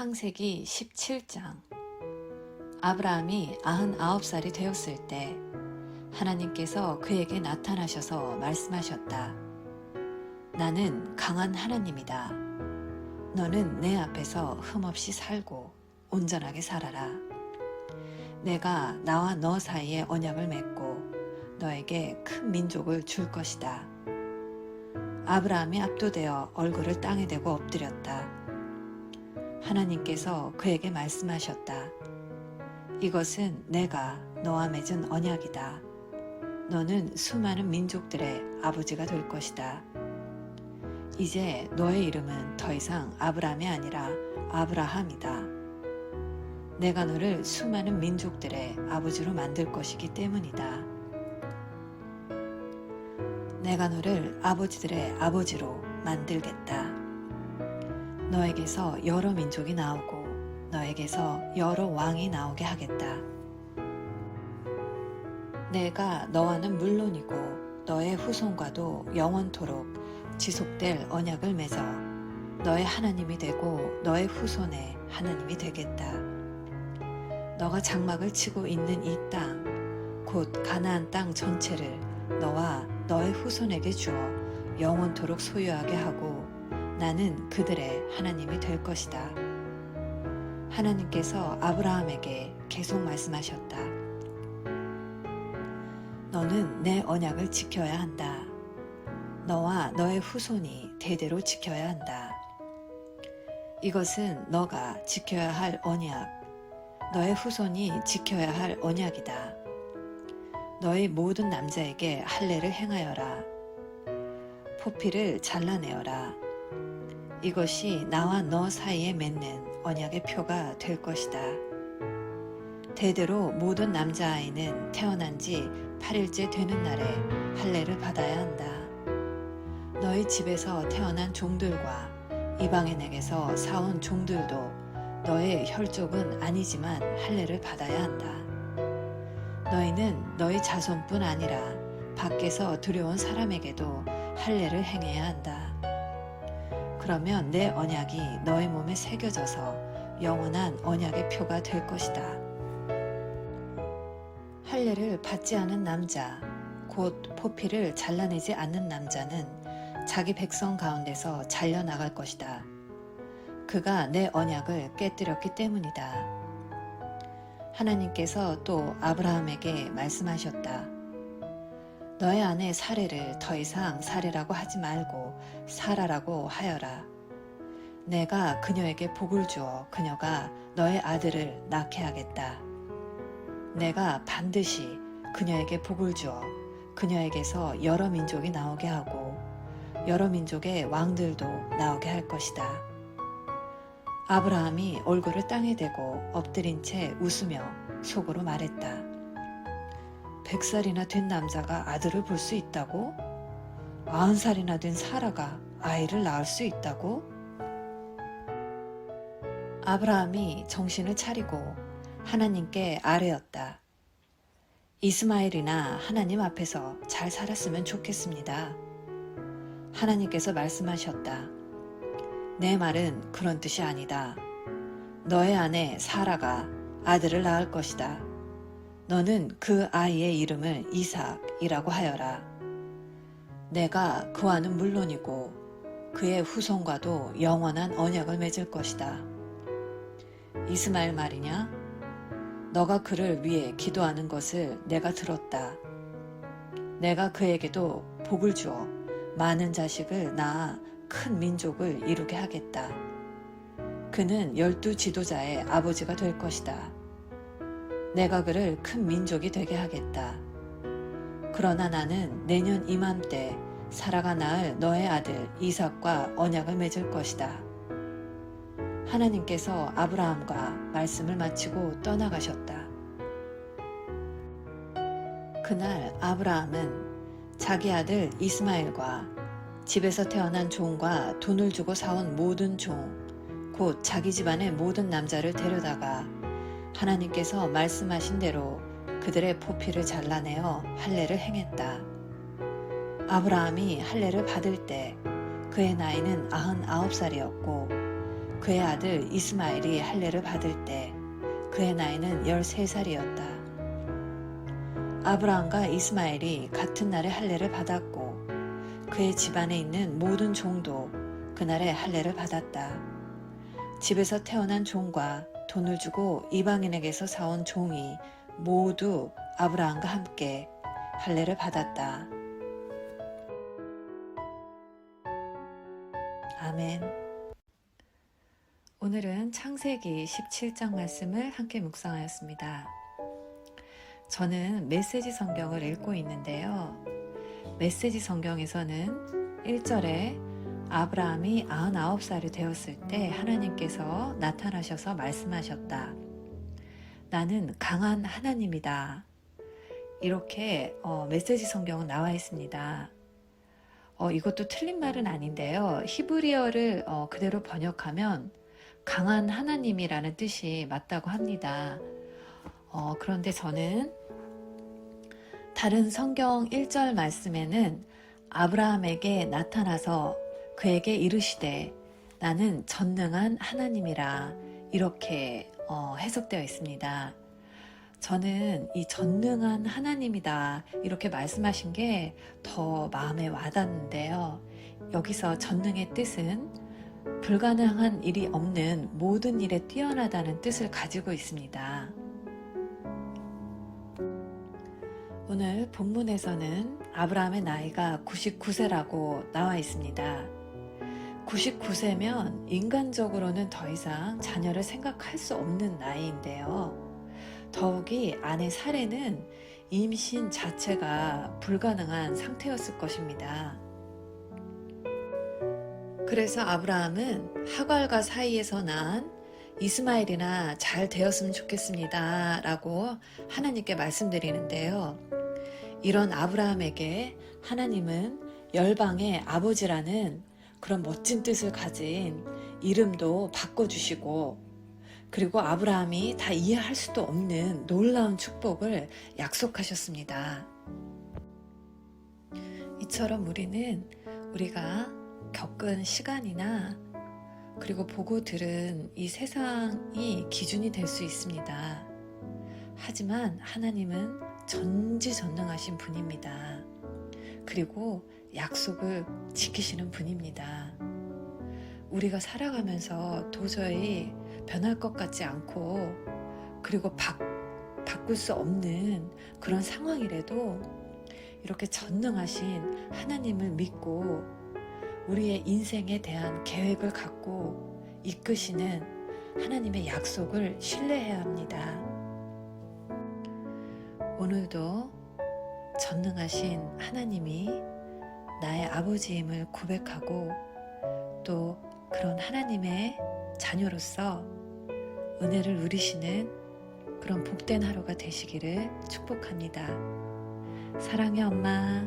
창세기 17장 아브라함이 99살이 되었을 때 하나님께서 그에게 나타나셔서 말씀하셨다. 나는 강한 하나님이다. 너는 내 앞에서 흠없이 살고 온전하게 살아라. 내가 나와 너 사이에 언약을 맺고 너에게 큰 민족을 줄 것이다. 아브라함이 압도되어 얼굴을 땅에 대고 엎드렸다. 하나님께서 그에게 말씀하셨다. 이것은 내가 너와 맺은 언약이다. 너는 수많은 민족들의 아버지가 될 것이다. 이제 너의 이름은 더 이상 아브라함이 아니라 아브라함이다. 내가 너를 수많은 민족들의 아버지로 만들 것이기 때문이다. 내가 너를 아버지들의 아버지로 만들겠다. 너에게서 여러 민족이 나오고 너에게서 여러 왕이 나오게 하겠다. 내가 너와는 물론이고 너의 후손과도 영원토록 지속될 언약을 맺어 너의 하나님이 되고 너의 후손의 하나님이 되겠다. 너가 장막을 치고 있는 이 땅, 곧 가나안 땅 전체를 너와 너의 후손에게 주어 영원토록 소유하게 하고 나는 그들의 하나님이 될 것이다. 하나님께서 아브라함에게 계속 말씀하셨다. 너는 내 언약을 지켜야 한다. 너와 너의 후손이 대대로 지켜야 한다. 이것은 너가 지켜야 할 언약, 너의 후손이 지켜야 할 언약이다. 너의 모든 남자에게 할례를 행하여라. 포피를 잘라내어라. 이것이 나와 너 사이에 맺는 언약의 표가 될 것이다. 대대로 모든 남자아이는 태어난 지 8일째 되는 날에 할례를 받아야 한다. 너희 집에서 태어난 종들과 이방인에게서 사온 종들도 너의 혈족은 아니지만 할례를 받아야 한다. 너희는 너희 자손뿐 아니라 밖에서 들여온 사람에게도 할례를 행해야 한다. 그러면 내 언약이 너의 몸에 새겨져서 영원한 언약의 표가 될 것이다. 할례를 받지 않은 남자, 곧 포피를 잘라내지 않는 남자는 자기 백성 가운데서 잘려 나갈 것이다. 그가 내 언약을 깨뜨렸기 때문이다. 하나님께서 또 아브라함에게 말씀하셨다. 너의 아내 사례를 더 이상 사례라고 하지 말고 사라라고 하여라. 내가 그녀에게 복을 주어 그녀가 너의 아들을 낳게 하겠다. 내가 반드시 그녀에게 복을 주어 그녀에게서 여러 민족이 나오게 하고 여러 민족의 왕들도 나오게 할 것이다. 아브라함이 얼굴을 땅에 대고 엎드린 채 웃으며 속으로 말했다. 백살이나 된 남자가 아들을 볼 수 있다고? 아흔 살이나 된 사라가 아이를 낳을 수 있다고? 아브라함이 정신을 차리고 하나님께 아뢰었다. 이스마엘이나 하나님 앞에서 잘 살았으면 좋겠습니다. 하나님께서 말씀하셨다. 내 말은 그런 뜻이 아니다. 너의 아내 사라가 아들을 낳을 것이다. 너는 그 아이의 이름을 이삭이라고 하여라. 내가 그와는 물론이고 그의 후손과도 영원한 언약을 맺을 것이다. 이스마엘 말이냐? 너가 그를 위해 기도하는 것을 내가 들었다. 내가 그에게도 복을 주어 많은 자식을 낳아 큰 민족을 이루게 하겠다. 그는 열두 지도자의 아버지가 될 것이다. 내가 그를 큰 민족이 되게 하겠다. 그러나 나는 내년 이맘때 사라가 낳을 너의 아들 이삭과 언약을 맺을 것이다. 하나님께서 아브라함과 말씀을 마치고 떠나가셨다. 그날 아브라함은 자기 아들 이스마엘과 집에서 태어난 종과 돈을 주고 사온 모든 종, 곧 자기 집안의 모든 남자를 데려다가 하나님께서 말씀하신 대로 그들의 포피를 잘라내어 할례를 행했다. 아브라함이 할례를 받을 때 그의 나이는 아흔 아홉 살이었고 그의 아들 이스마엘이 할례를 받을 때 그의 나이는 13살이었다. 아브라함과 이스마엘이 같은 날에 할례를 받았고 그의 집안에 있는 모든 종도 그날에 할례를 받았다. 집에서 태어난 종과 돈을 주고 이방인에게서 사온 종이 모두 아브라함과 함께 할례를 받았다. 아멘. 오늘은 창세기 17장 말씀을 함께 묵상하였습니다. 저는 메시지 성경을 읽고 있는데요. 메시지 성경에서는 1절에 아브라함이 99살이 되었을 때 하나님께서 나타나셔서 말씀하셨다. 나는 강한 하나님이다. 이렇게 어, 메시지 성경은 나와 있습니다. 어, 이것도 틀린 말은 아닌데요. 히브리어를 어, 그대로 번역하면 강한 하나님이라는 뜻이 맞다고 합니다. 어, 그런데 저는 다른 성경 1절 말씀에는 아브라함에게 나타나서 그에게 이르시되 나는 전능한 하나님이라 이렇게 어, 해석되어 있습니다. 저는 이 전능한 하나님이다 이렇게 말씀하신 게 더 마음에 와닿는데요. 여기서 전능의 뜻은 불가능한 일이 없는 모든 일에 뛰어나다는 뜻을 가지고 있습니다. 오늘 본문에서는 아브라함의 나이가 99세라고 나와 있습니다. 99세면 인간적으로는 더 이상 자녀를 생각할 수 없는 나이인데요. 더욱이 아내 사례는 임신 자체가 불가능한 상태였을 것입니다. 그래서 아브라함은 하갈과 사이에서 난 이스마엘이나 잘 되었으면 좋겠습니다. 라고 하나님께 말씀드리는데요. 이런 아브라함에게 하나님은 열방의 아버지라는 그런 멋진 뜻을 가진 이름도 바꿔주시고 그리고 아브라함이 다 이해할 수도 없는 놀라운 축복을 약속하셨습니다. 이처럼 우리는 우리가 겪은 시간이나 그리고 보고 들은 이 세상이 기준이 될 수 있습니다. 하지만 하나님은 전지전능하신 분입니다. 그리고 약속을 지키시는 분입니다. 우리가 살아가면서 도저히 변할 것 같지 않고 그리고 바, 바꿀 수 없는 그런 상황이라도 이렇게 전능하신 하나님을 믿고 우리의 인생에 대한 계획을 갖고 이끄시는 하나님의 약속을 신뢰해야 합니다. 오늘도 전능하신 하나님이 나의 아버지임을 고백하고 또 그런 하나님의 자녀로서 은혜를 누리시는 그런 복된 하루가 되시기를 축복합니다. 사랑해 엄마.